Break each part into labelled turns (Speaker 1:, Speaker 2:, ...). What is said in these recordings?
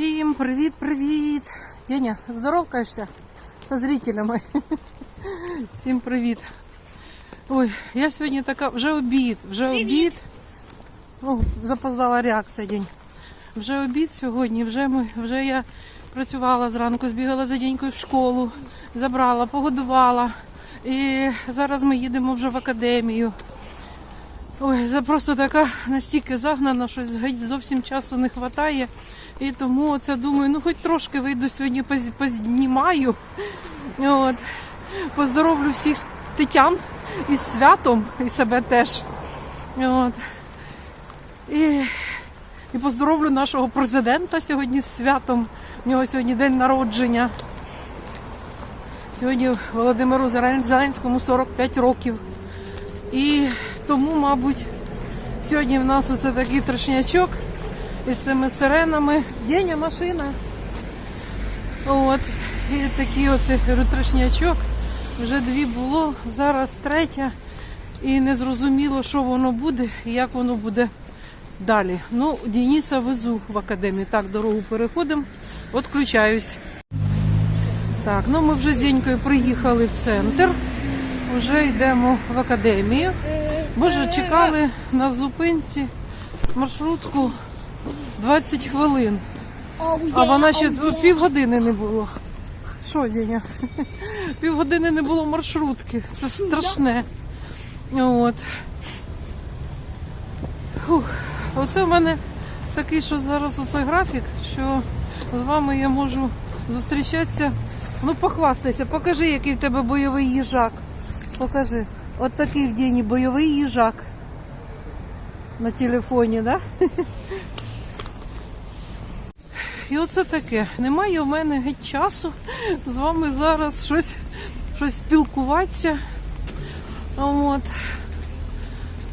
Speaker 1: Всім привіт-привіт! Деня, здоровкаєшся со зрителями? Всім привіт! Ой, я сьогодні така, вже обід, вже обід. О, запоздала реакція день. Вже обід сьогодні, вже ми, вже я працювала зранку, збігала за дінькою в школу, забрала, погодувала. І зараз ми їдемо вже в академію. Ой, це просто така настільки загнана, що зовсім часу не вистачає. І тому це думаю, ну хоч трошки вийду сьогодні познімаю. От. Поздоровлю всіх тетян із святом і себе теж. От. І, і поздоровлю нашого президента сьогодні з святом. У нього сьогодні день народження. Сьогодні Володимиру Зеленському 45 років. І тому, мабуть, сьогодні в нас оце такий трешнячок із цими сиренами. Деня машина. От. І такий оце трешнячок. Вже дві було, зараз третя. І не зрозуміло, що воно буде і як воно буде далі. Ну, Дениса везу в академію. Так, дорогу переходимо. Відключаюсь. Так, ну ми вже з Денькою приїхали в центр. Вже йдемо в академію. Боже, чекали на зупинці маршрутку 20 хвилин. А вона ще ну, півгодини не було. Що, Деня? Півгодини не було маршрутки. Це страшне. От. Оце в мене такий, що зараз оце графік, що з вами я можу зустрічатися. Ну, похвастайся, покажи, який в тебе бойовий їжак. Покажи. От такий в день бойовий їжак. На телефоні, да? І оце таке. Немає у мене геть часу з вами зараз щось, щось спілкуватися. От.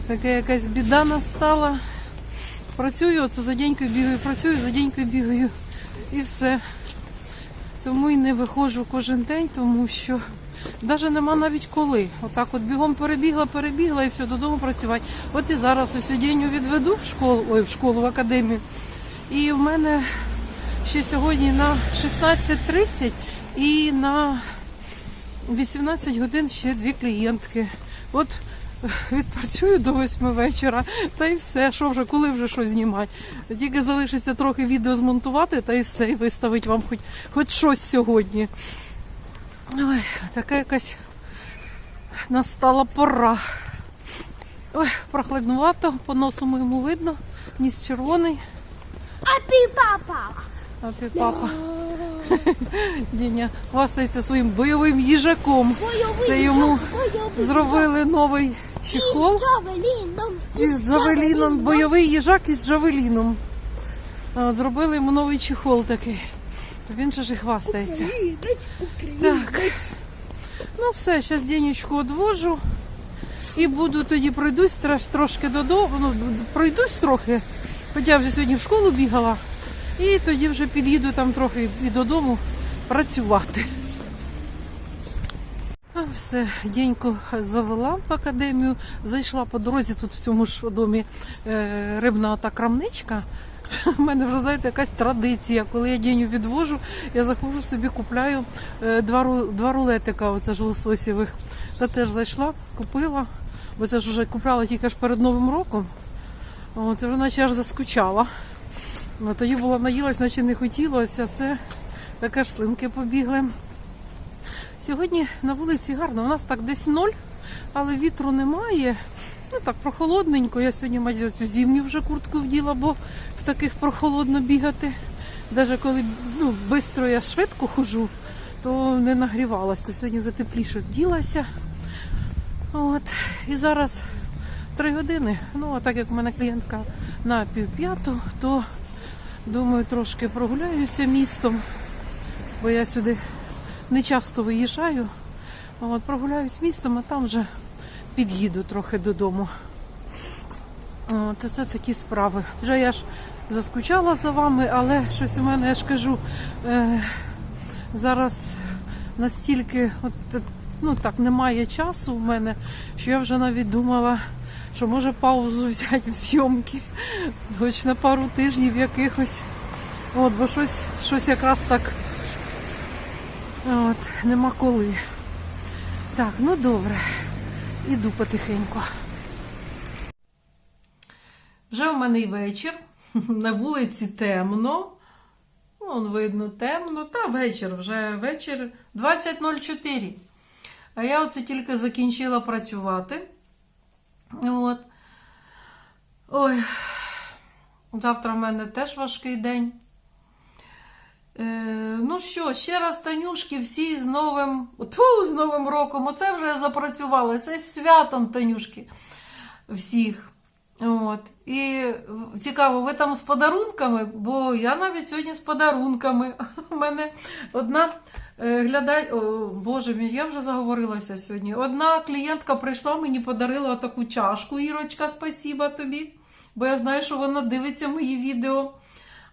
Speaker 1: Така якась біда настала. Працюю, оце за денькою бігаю, працюю, за денькою бігаю. І все. Тому і не виходжу кожен день, тому що навіть нема навіть коли. Отак от бігом перебігла, перебігла і все, додому працювати. От і зараз ось Деню відведу в школу, ой, в школу, в академію. І в мене ще сьогодні на 16.30 і на 18 годин ще дві клієнтки. От відпрацюю до 8 вечора, та й все. Що вже, коли вже щось знімати? Тільки залишиться трохи відео змонтувати, та й все, і виставить вам хоч, хоч щось сьогодні. Ой, така якась настала пора. Ой, прохладнувато, по носу моєму видно, ніс червоний.
Speaker 2: А ти папа.
Speaker 1: А ти папа. Діня хвастається своїм бойовим їжаком.
Speaker 2: Бойовий
Speaker 1: Це йому
Speaker 2: бойовий
Speaker 1: зробили новий чехол
Speaker 2: Із Джавеліном.
Speaker 1: із Джавеліном. Бойовий їжак із Джавеліном. Зробили йому новий чехол такий. То Він же ж і хвастається.
Speaker 2: Українець.
Speaker 1: Ну все, зараз Денечку одвожу. І буду тоді пройдусь трошки додому. Ну, пройдусь трохи. Хоча я вже сьогодні в школу бігала. І тоді вже під'їду там трохи і додому працювати. А все, Деньку завела в академію, зайшла по дорозі тут в цьому ж домі е, рибна та крамничка. У мене вже знаєте якась традиція. Коли я Деню відвожу, я заходжу собі, купляю е, два, два рулетика, оце ж лососєвих. Та теж зайшла, купила, бо це ж вже купляла тільки ж перед Новим роком. От, вже наче аж заскучала. Ну, тоді була наїлась, наче не хотілося, це таке ж слинки побігли. Сьогодні на вулиці гарно. У нас так десь ноль, але вітру немає. Ну так прохолодненько. Я сьогодні мать цю зимню вже куртку вділа, бо в таких прохолодно бігати. Навіть коли ну, швидко я швидко хожу, то не нагрівалась. То сьогодні вже тепліше вділася. От. І зараз три години. Ну, а так як в мене клієнтка на півп'яту, то думаю, трошки прогуляюся містом, бо я сюди не часто виїжджаю. От, прогуляюсь містом, а там вже під'їду трохи додому. От, це такі справи. Вже я ж заскучала за вами, але щось у мене, я ж кажу, е, зараз настільки от, е, ну, так, немає часу в мене, що я вже навіть думала, що може паузу взяти в зйомки, хоч на пару тижнів якихось. От, бо щось, щось якраз так от, нема коли. Так, ну добре. Іду потихеньку. Вже в мене й вечір. На вулиці темно. Вон видно темно. Та вечір, вже вечір 20.04. А я оце тільки закінчила працювати. От. Ой, завтра в мене теж важкий день. Е, ну що, ще раз, Танюшки, всі з Новим, Тьфу, з Новим роком. Оце вже я запрацювала. Це святом, Танюшки. Всіх. От. І цікаво, ви там з подарунками, бо я навіть сьогодні з подарунками. У мене одна е, глядай, О, Боже мій, я вже заговорилася сьогодні. Одна клієнтка прийшла, мені подарила таку чашку. Ірочка, спасіба тобі. Бо я знаю, що вона дивиться мої відео.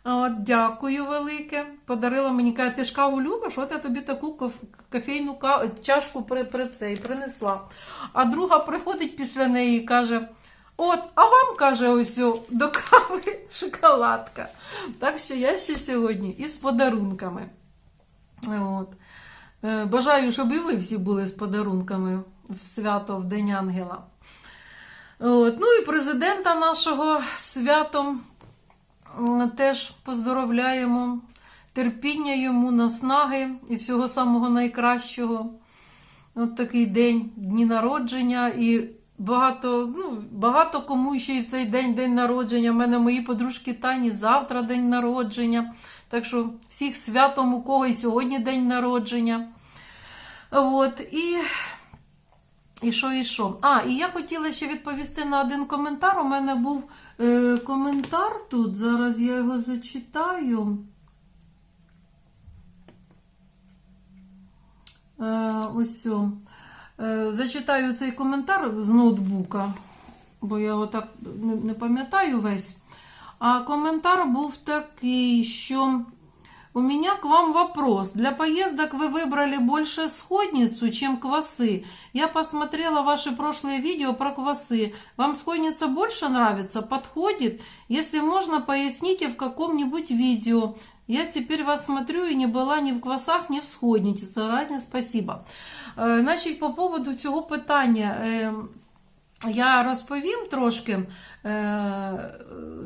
Speaker 1: От, дякую велике. Подарила мені, каже, ти ж каву любиш, от я тобі таку кофейну ка- чашку при, при цей принесла. А друга приходить після неї і каже: От, а вам каже, ось до кави шоколадка. Так що я ще сьогодні із подарунками. От. Е, Бажаю, щоб і ви всі були з подарунками в свято в День Ангела. От. Ну і президента нашого святом теж поздоровляємо. Терпіння йому, наснаги і всього самого найкращого. От такий день, дні народження, і багато, ну, багато кому ще й в цей день день народження. У мене мої подружки Тані завтра день народження. Так що всіх святом, у кого і сьогодні день народження. От, і, і що, і що? А, і я хотіла ще відповісти на один коментар. У мене був е, коментар тут. Зараз я його зачитаю. Е, ось. Е, Зачитаю цей коментар з ноутбука, бо я отак не, не пам'ятаю весь. А коментар був такий, що у меня к вам вопрос. Для поездок вы выбрали больше сходницу, чем квасы. Я посмотрела ваши прошлые видео про квасы. Вам сходница больше нравится? Подходит? Если можно, поясните в каком-нибудь видео. Я теперь вас смотрю и не была ни в квасах, ни в сходниці. Заранее спасибо. Е, Значить, по поводу цього питання. Я розповім трошки. Е,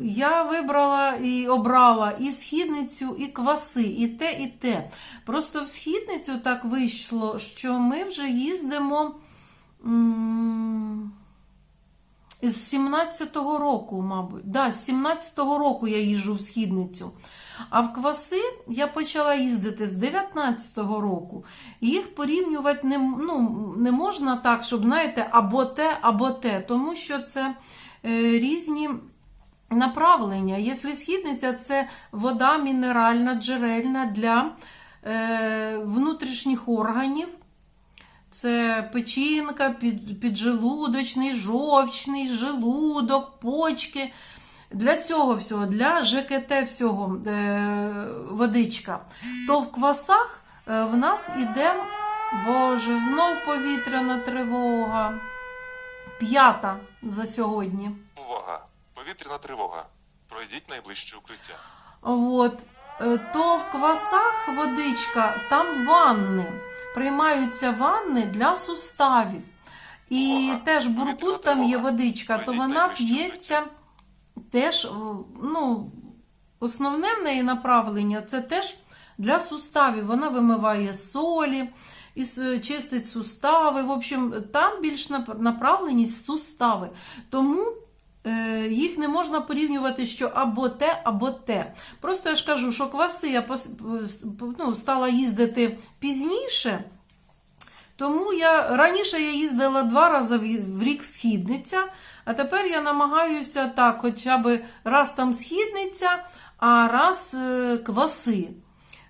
Speaker 1: Я вибрала і обрала і східницю, і кваси, і те, і те. Просто в східницю так вийшло, що ми вже їздимо з 17-го року, мабуть. Да, з 17-го року я їжджу в східницю. А в кваси я почала їздити з 19-го року. Їх порівнювати не, ну, не можна так, щоб, знаєте, або те, або те, тому що це е, різні направлення. Якщо східниця це вода мінеральна, джерельна для е, внутрішніх органів. Це печінка, під, піджелудочний, жовчний, желудок, почки. Для цього всього, для ЖКТ всього е, водичка. То в квасах е, в нас іде, боже, знов повітряна тривога. П'ята за сьогодні.
Speaker 3: Увага! Повітряна тривога. Пройдіть найближче укриття.
Speaker 1: От. Е, То в квасах водичка, там ванни. Приймаються ванни для суставів. І теж буркут там є водичка, то вона п'ється теж, е, ну, основне в неї направлення це теж для суставів. Вона вимиває солі, і чистить сустави. В общем, там більш направленість сустави. Тому їх не можна порівнювати, що або те, або те. Просто я ж кажу, що кваси я ну, стала їздити пізніше. Тому я раніше я їздила два рази в в рік східниця, а тепер я намагаюся так, хоча б раз там східниця, а раз е, кваси.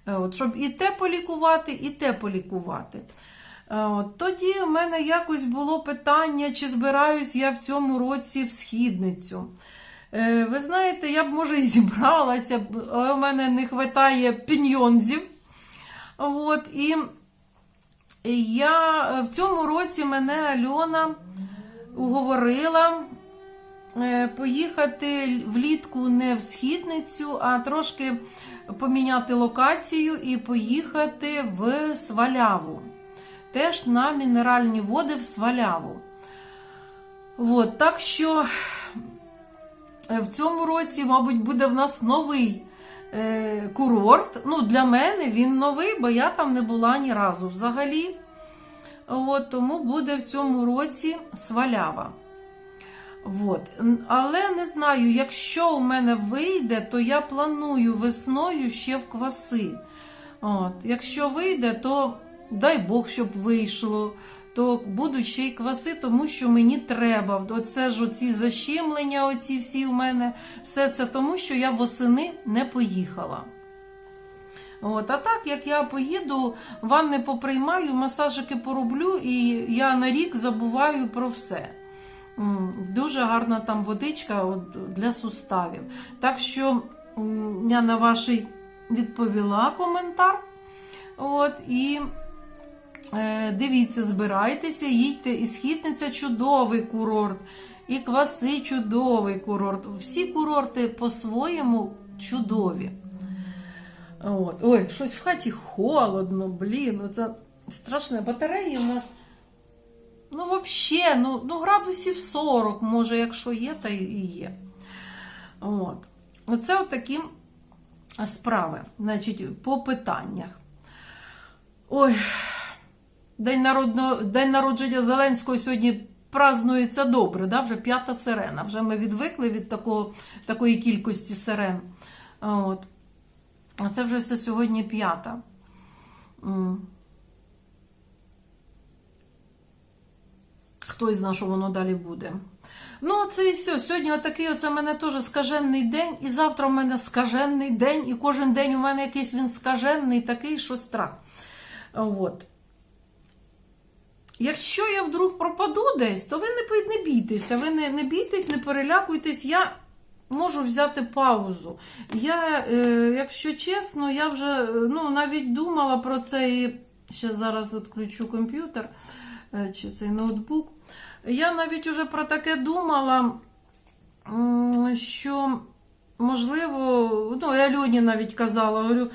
Speaker 1: Е, От, щоб і те полікувати, і те полікувати. Е, тоді в мене якось було питання, чи збираюсь я в цьому році в східницю. Е, Ви знаєте, я б може і зібралася, але в мене не вистачає піньйонзів. От, і я е, в цьому році мене Альона уговорила поїхати влітку не в східницю, а трошки поміняти локацію і поїхати в Сваляву. Теж на мінеральні води в Сваляву. От, так що е, в цьому році, мабуть, буде в нас новий е, курорт. Ну, для мене він новий, бо я там не була ні разу взагалі. От, тому буде в цьому році свалява. От. Але не знаю, якщо у мене вийде, то я планую весною ще в кваси. От. Якщо вийде, то дай Бог, щоб вийшло, то будуть ще й кваси, тому що мені треба. Оце ж оці защемлення, оці всі у мене, все це тому, що я восени не поїхала. От, а так, як я поїду, ванни поприймаю, масажики пороблю, і я на рік забуваю про все. Дуже гарна там водичка от, для суставів. Так що я на ваш відповіла коментар. От, і дивіться, збирайтеся, їдьте. І східниця чудовий курорт, і кваси чудовий курорт. Всі курорти по-своєму чудові. От. Ой, щось в хаті холодно, блін. Це страшне. Батареї у нас. Ну, взагалі, ну, ну градусів 40, може, якщо є, то і є. От. Оце отакі справи, значить, по питаннях. Ой, День, народного, День народження Зеленського сьогодні празднується добре, да? вже п'ята сирена. Вже ми відвикли від такого, такої кількості сирен. От. А це вже все сьогодні п'ята. Хто знає, що воно далі буде. Ну, це і все. Сьогодні отакий оце в мене теж скажений день, і завтра в мене скажений день, і кожен день у мене якийсь він скажений, такий, що страх. От. Якщо я вдруг пропаду десь, то ви не, не бійтеся, ви не, не бійтесь, не перелякуйтесь. Я можу взяти паузу. Я, е, якщо чесно, я вже е, ну, навіть думала про це і ще зараз відключу комп'ютер е, чи цей ноутбук. Я навіть уже про таке думала, що можливо, ну, я Льоні навіть казала, говорю,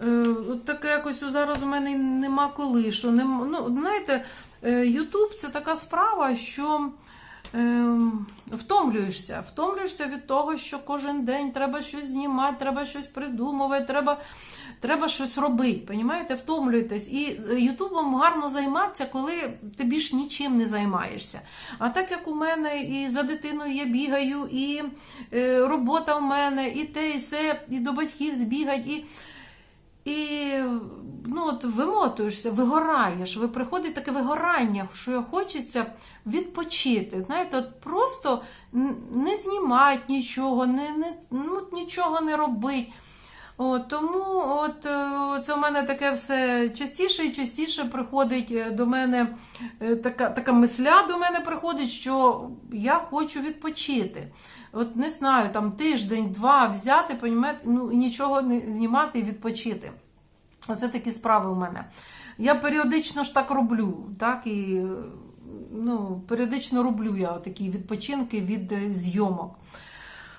Speaker 1: е, таке якось зараз у мене нема коли. Що не, ну, знаєте, Ютуб це така справа, що е, втомлюєшся. Втомлюєшся від того, що кожен день треба щось знімати, треба щось придумувати, треба, треба щось робити. Понімаєте? Втомлюєтесь. І е, Ютубом гарно займатися, коли ти більш нічим не займаєшся. А так як у мене і за дитиною я бігаю, і е, робота в мене, і те, і все, і до батьків збігать, і. І ну, от вимотуєшся, вигораєш, ви приходить таке вигорання, що хочеться відпочити. Знаєте, от просто не знімати нічого, не, не, ну, нічого не робити. От, тому от, е, це у мене таке все частіше і частіше приходить е, до мене е, така, така мисля до мене приходить, що я хочу відпочити. От не знаю, там тиждень-два взяти, понімаєте, ну, нічого не знімати і відпочити. Оце такі справи у мене. Я періодично ж так роблю, так, і ну, періодично роблю я такі відпочинки від зйомок.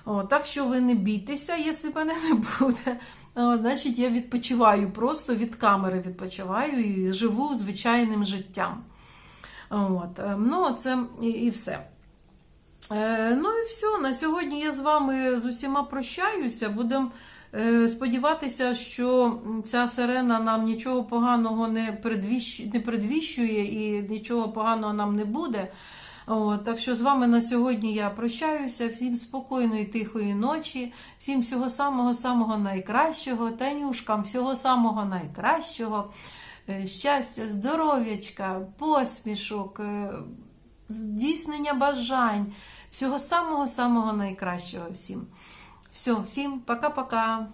Speaker 1: Так що ви не бійтеся, якщо мене не буде. Значить, я відпочиваю просто від камери відпочиваю і живу звичайним життям. От, е, ну, це і, і все. Е, ну і все. На сьогодні я з вами з усіма прощаюся. Будемо е, сподіватися, що ця сирена нам нічого поганого не, предвіщ... не предвіщує і нічого поганого нам не буде. От, так що з вами на сьогодні я прощаюся. Всім спокійної, тихої ночі, всім всього самого-самого найкращого, танюшкам всього самого найкращого. Е, Щастя, здоров'ячка, посмішок, е, здійснення бажань, всього самого-самого найкращого всім. Все, всім пока-пока.